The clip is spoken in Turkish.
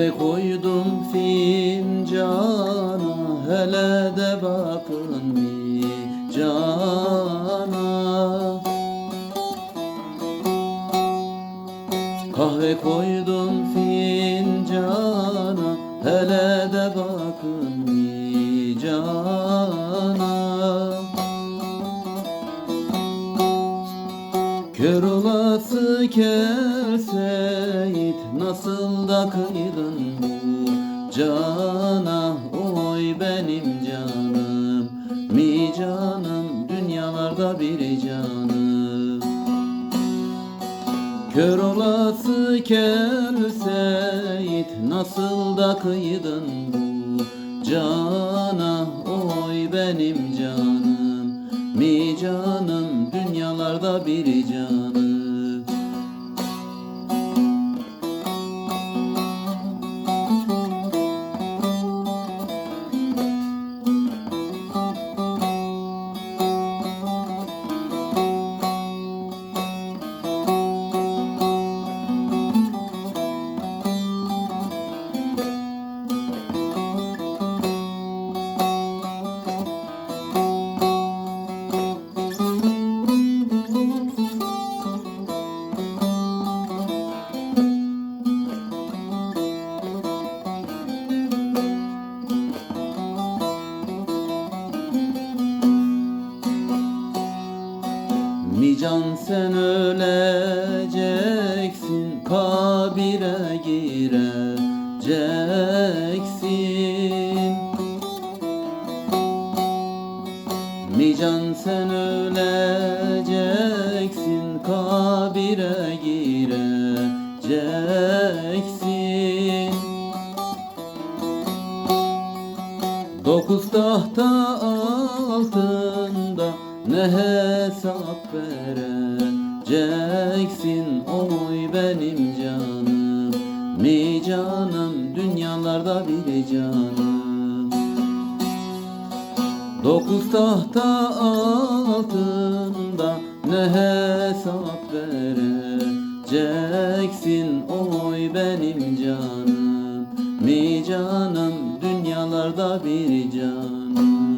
Kahve koydum fincana Hele de bakın bir cana. Kahve koydum fincana Hele de bakın Kör olası Seyit Nasıl da kıydın bu cana Oy benim canım Mi canım Dünyalarda bir canım. Kör olası Seyit Nasıl da kıydın bu cana Oy benim canım Mi canım Dünyalarda bir canım can sen öleceksin kabire gireceksin. Mi can sen öleceksin kabire gireceksin. Dokuz tahta altında ne hesap vereceksin Oy benim canım. Mi canım dünyalarda bir canım. Dokuz tahta altında ne hesap vereceksin Oy benim canım. Mi canım dünyalarda bir canım